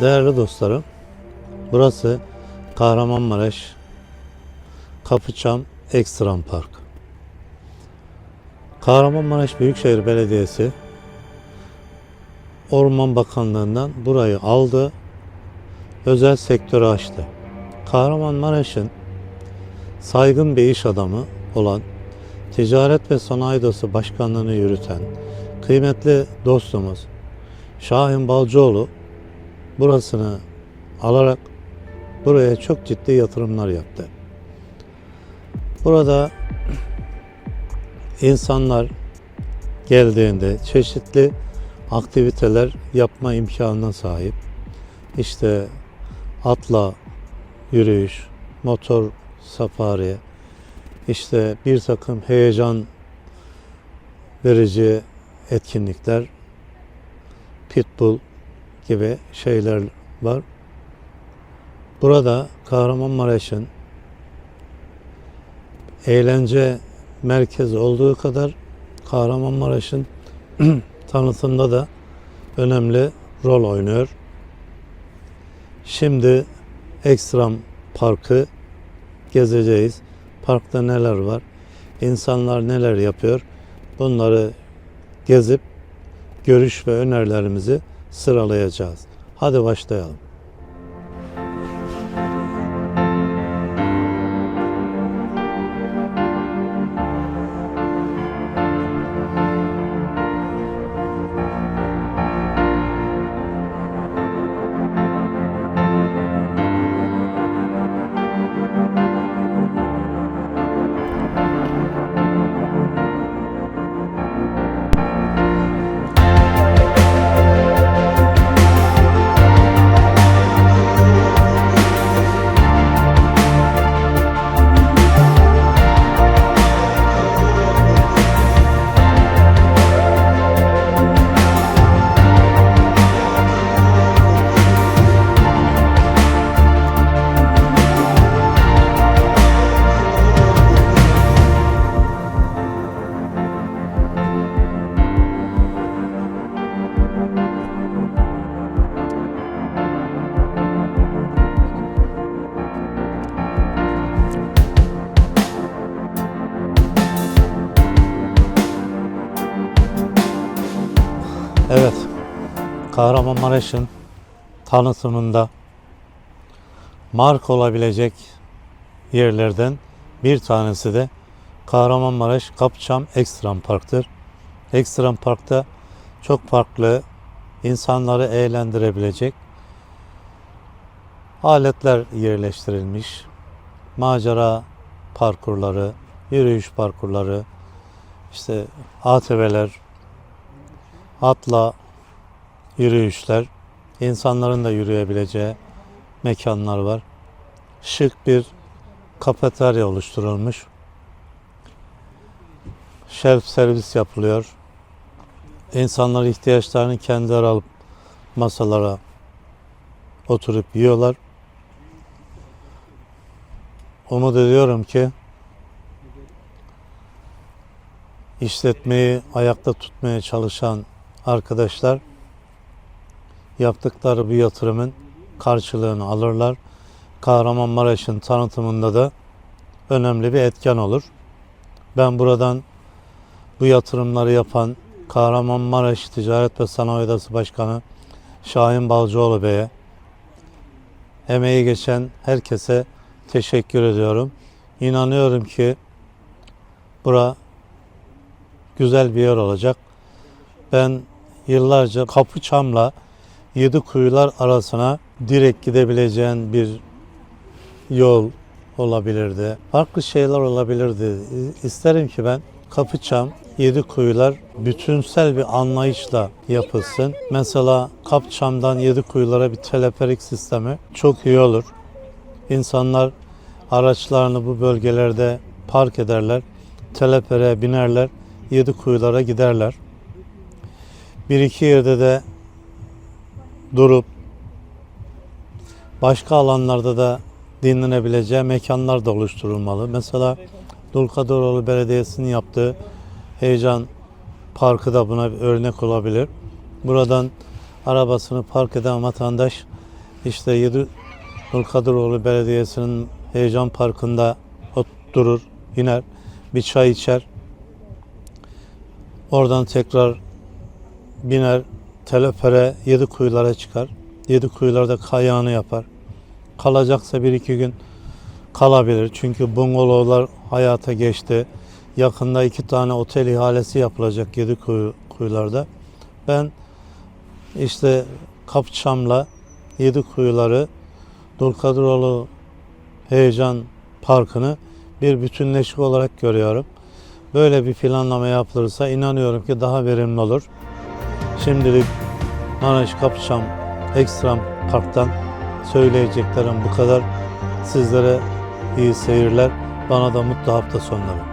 Değerli dostlarım, burası Kahramanmaraş Kapıçam Ekstrem Park. Kahramanmaraş Büyükşehir Belediyesi Orman Bakanlığı'ndan burayı aldı, özel sektörü açtı. Kahramanmaraş'ın saygın bir iş adamı olan Ticaret ve Sanayi Odası Başkanlığı'nı yürüten kıymetli dostumuz Şahin Balcıoğlu burasını alarak buraya çok ciddi yatırımlar yaptı. Burada insanlar geldiğinde çeşitli aktiviteler yapma imkanına sahip. İşte atla yürüyüş, motor safari, işte bir takım heyecan verici etkinlikler, pitbull gibi şeyler var. Burada Kahramanmaraş'ın eğlence merkezi olduğu kadar Kahramanmaraş'ın tanıtımda da önemli rol oynuyor. Şimdi Ekstrem Parkı gezeceğiz. Parkta neler var? İnsanlar neler yapıyor? Bunları gezip görüş ve önerilerimizi sıralayacağız. Hadi başlayalım. Kahramanmaraş'ın tanıtımında mark olabilecek yerlerden bir tanesi de Kahramanmaraş Kapçam Ekstrem Park'tır. Ekstrem Park'ta çok farklı insanları eğlendirebilecek aletler yerleştirilmiş. Macera parkurları, yürüyüş parkurları, işte ATV'ler, atla yürüyüşler, insanların da yürüyebileceği mekanlar var. Şık bir kafeterya oluşturulmuş. Şerif servis yapılıyor. İnsanlar ihtiyaçlarını kendileri alıp masalara oturup yiyorlar. Umut ediyorum ki işletmeyi ayakta tutmaya çalışan arkadaşlar yaptıkları bu yatırımın karşılığını alırlar. Kahramanmaraş'ın tanıtımında da önemli bir etken olur. Ben buradan bu yatırımları yapan Kahramanmaraş Ticaret ve Sanayi Odası Başkanı Şahin Balcıoğlu Bey'e emeği geçen herkese teşekkür ediyorum. İnanıyorum ki bura güzel bir yer olacak. Ben yıllarca Kapıçam'la Yedi Kuyular arasına direkt gidebileceğin bir yol olabilirdi. Farklı şeyler olabilirdi. İsterim ki ben Kapıçam, Yedi Kuyular bütünsel bir anlayışla yapılsın. Mesela Kapçam'dan Yedi Kuyulara bir teleferik sistemi çok iyi olur. İnsanlar araçlarını bu bölgelerde park ederler. Telepere binerler. Yedi Kuyulara giderler. Bir iki yerde de durup başka alanlarda da dinlenebileceği mekanlar da oluşturulmalı. Mesela Dulkadiroğlu Belediyesi'nin yaptığı Heyecan Parkı da buna bir örnek olabilir. Buradan arabasını park eden vatandaş işte Yedi Dulkadiroğlu Belediyesi'nin Heyecan Parkı'nda oturur, iner, bir çay içer. Oradan tekrar biner, telefere yedi kuyulara çıkar. Yedi kuyularda kayağını yapar. Kalacaksa bir iki gün kalabilir. Çünkü bungalovlar hayata geçti. Yakında iki tane otel ihalesi yapılacak yedi kuyu, kuyularda. Ben işte Kapçam'la yedi kuyuları Dulkadiroğlu Heyecan Parkı'nı bir bütünleşik olarak görüyorum. Böyle bir planlama yapılırsa inanıyorum ki daha verimli olur. Şimdilik Maraş Kapçam Ekstrem Park'tan söyleyeceklerim bu kadar. Sizlere iyi seyirler. Bana da mutlu hafta sonları.